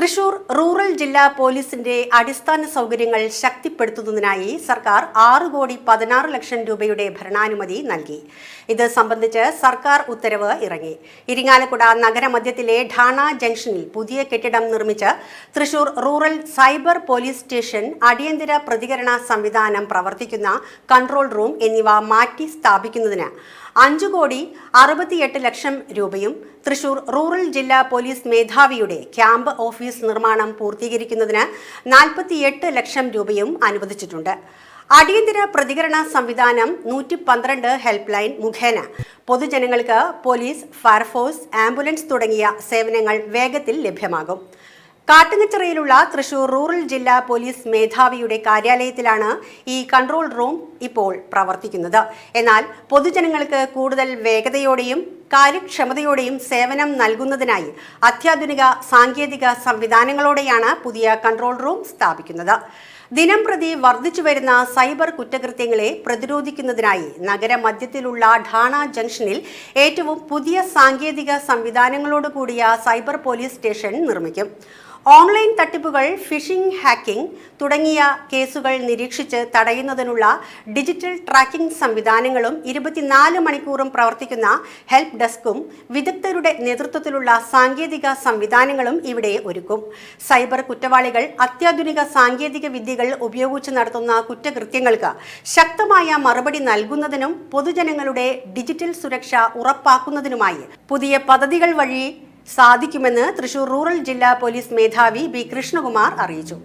Thrissur rural ജില്ലാ പോലീസിന്റെ അടിസ്ഥാന സൗകര്യങ്ങൾ ശക്തിപ്പെടുത്തുന്നതിനായി സർക്കാർ ആറ് കോടി പതിനാറ് ലക്ഷം രൂപയുടെ ഭരണാനുമതി നൽകി. ഇത് സംബന്ധിച്ച് സർക്കാർ ഉത്തരവ് ഇറങ്ങി. ഇരിങ്ങാലക്കുട നഗരമധ്യത്തിലെ ഠാണ ജംഗ്ഷനിൽ പുതിയ കെട്ടിടം നിർമ്മിച്ച് Thrissur rural cyber police station അടിയന്തര പ്രതികരണ സംവിധാനം പ്രവർത്തിക്കുന്ന കൺട്രോൾ റൂം എന്നിവ മാറ്റി സ്ഥാപിക്കുന്നതിന് അഞ്ചു കോടി അറുപത്തിയെട്ട് ലക്ഷം രൂപയും തൃശൂർ റൂറൽ ജില്ലാ പോലീസ് മേധാവിയുടെ ക്യാമ്പ് ഓഫീസ് നിർമ്മാണം പൂർത്തീകരിക്കുന്നതിന് നാൽപ്പത്തിയെട്ട് ലക്ഷം രൂപയും അനുവദിച്ചിട്ടുണ്ട്. അടിയന്തര പ്രതികരണ സംവിധാനം നൂറ്റി പന്ത്രണ്ട് ഹെൽപ്പ് ലൈൻ മുഖേന. പൊതുജനങ്ങൾക്ക് പോലീസ് ഫയർഫോഴ്സ് ആംബുലൻസ് തുടങ്ങിയ സേവനങ്ങൾ വേഗത്തിൽ ലഭ്യമാകും. കാട്ടുങ്ങച്ചിറയിലുള്ള തൃശൂർ റൂറൽ ജില്ലാ പോലീസ് മേധാവിയുടെ കാര്യാലയത്തിലാണ് ഈ കൺട്രോൾ റൂം ഇപ്പോൾ പ്രവർത്തിക്കുന്നത്. എന്നാൽ പൊതുജനങ്ങൾക്ക് കൂടുതൽ വേഗതയോടെയും കാര്യക്ഷമതയോടെയും സേവനം നൽകുന്നതിനായി അത്യാധുനിക സാങ്കേതിക സംവിധാനങ്ങളോടെയാണ് പുതിയ കൺട്രോൾ റൂം സ്ഥാപിക്കുന്നത്. ദിനം പ്രതി വർദ്ധിച്ചു വരുന്ന സൈബർ കുറ്റകൃത്യങ്ങളെ പ്രതിരോധിക്കുന്നതിനായി നഗരമധ്യത്തിലുള്ള ഠാണ ജംഗ്ഷനിൽ ഏറ്റവും പുതിയ സാങ്കേതിക സംവിധാനങ്ങളോട് കൂടിയ സൈബർ പോലീസ് സ്റ്റേഷൻ നിർമ്മിക്കും. ഓൺലൈൻ തട്ടിപ്പുകൾ ഫിഷിംഗ് ഹാക്കിംഗ് തുടങ്ങിയ കേസുകൾ നിരീക്ഷിച്ച് തടയുന്നതിനുള്ള ഡിജിറ്റൽ ട്രാക്കിംഗ് സംവിധാനങ്ങളും ഇരുപത്തിനാല് മണിക്കൂറും പ്രവർത്തിക്കുന്ന ഹെൽപ്പ് ഡെസ്കും വിദഗ്ധരുടെ നേതൃത്വത്തിലുള്ള സാങ്കേതിക സംവിധാനങ്ങളും ഇവിടെ ഒരുക്കും. സൈബർ കുറ്റവാളികൾ അത്യാധുനിക സാങ്കേതിക വിദ്യകൾ ഉപയോഗിച്ച് നടത്തുന്ന കുറ്റകൃത്യങ്ങൾക്ക് ശക്തമായ മറുപടി നൽകുന്നതിനും പൊതുജനങ്ങളുടെ ഡിജിറ്റൽ സുരക്ഷ ഉറപ്പാക്കുന്നതിനുമായി പുതിയ പദ്ധതികൾ വഴി സാധിക്കുമെന്ന് തൃശൂർ റൂറൽ ജില്ലാ പോലീസ് മേധാവി ബി കൃഷ്ണകുമാർ അറിയിച്ചു.